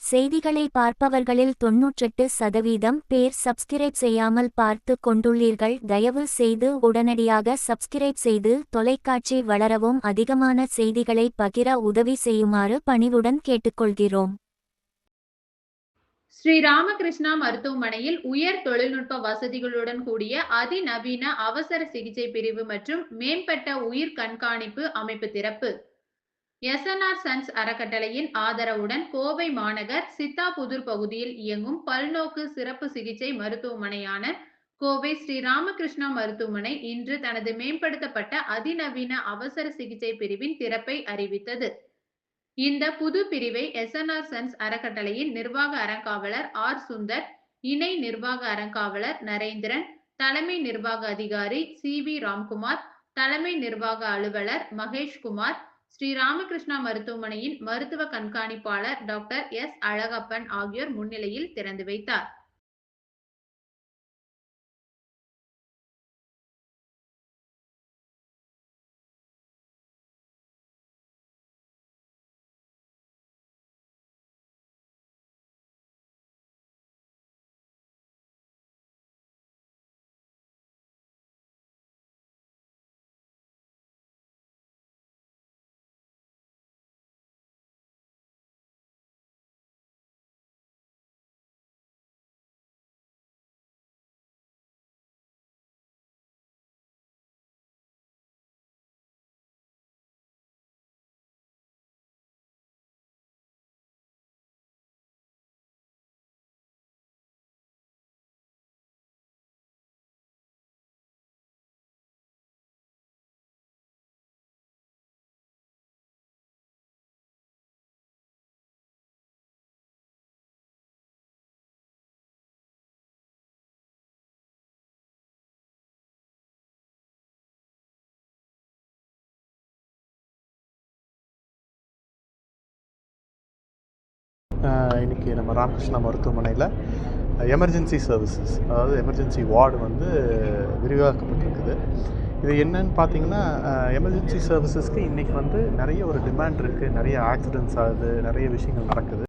செய்திகளை பார்ப்பவர்களில் தொன்னூற்றெட்டு சதவீதம் பேர் சப்ஸ்கிரைப் செய்யாமல் பார்த்து கொண்டுள்ளீர்கள். தயவு செய்து உடனடியாக சப்ஸ்கிரைப் செய்து தொலைக்காட்சி வளரவும் அதிகமான செய்திகளை பகிர உதவி செய்யுமாறு பணிவுடன் கேட்டுக்கொள்கிறோம். ஸ்ரீ ராமகிருஷ்ணா மருத்துவமனையில் உயர் தொழில்நுட்ப வசதிகளுடன் கூடிய அதிநவீன அவசர சிகிச்சை பிரிவு மற்றும் மேம்பட்ட உயிர் கண்காணிப்பு அமைப்பு திறப்பு. எஸ்என்ஆர் சன்ஸ் அறக்கட்டளையின் ஆதரவுடன் கோவை மாநகர் சித்தாபுதூர் பகுதியில் இயங்கும் பல்நோக்கு சிறப்பு சிகிச்சை மருத்துவமனையான கோவை ஸ்ரீ ராமகிருஷ்ணா மருத்துவமனை இன்று தனது மேம்படுத்தப்பட்ட அதிநவீன அவசர சிகிச்சை பிரிவின் திறப்பை அறிவித்தது. இந்த புது பிரிவை எஸ்என்ஆர் சன்ஸ் அறக்கட்டளையின் நிர்வாக அறங்காவலர் ஆர் சுந்தர் இணை நிர்வாக அறங்காவலர் நரேந்திரன் தலைமை நிர்வாக அதிகாரி சி வி ராம்குமார் தலைமை நிர்வாக அலுவலர் மகேஷ்குமார் ஸ்ரீ ராமகிருஷ்ணா மருத்துவமனையின் மருத்துவ கண்காணிப்பாளர் டாக்டர் எஸ் அழகப்பன் ஆகியோர் முன்னிலையில் திறந்து வைத்தார். இன்றைக்கி நம்ம ராமகிருஷ்ணா மருத்துவமனையில் எமர்ஜென்சி சர்வீசஸ் அதாவது எமர்ஜென்சி வார்டு வந்து விரிவாக்கப்பட்டிருக்குது. இது என்னன்னு பார்த்தீங்கன்னா எமர்ஜென்சி சர்வீசஸ்க்கு இன்றைக்கி வந்து நிறைய ஒரு டிமாண்ட் இருக்குது நிறைய ஆக்சிடென்ட்ஸ் ஆகுது நிறைய விஷயங்கள் நடக்குது.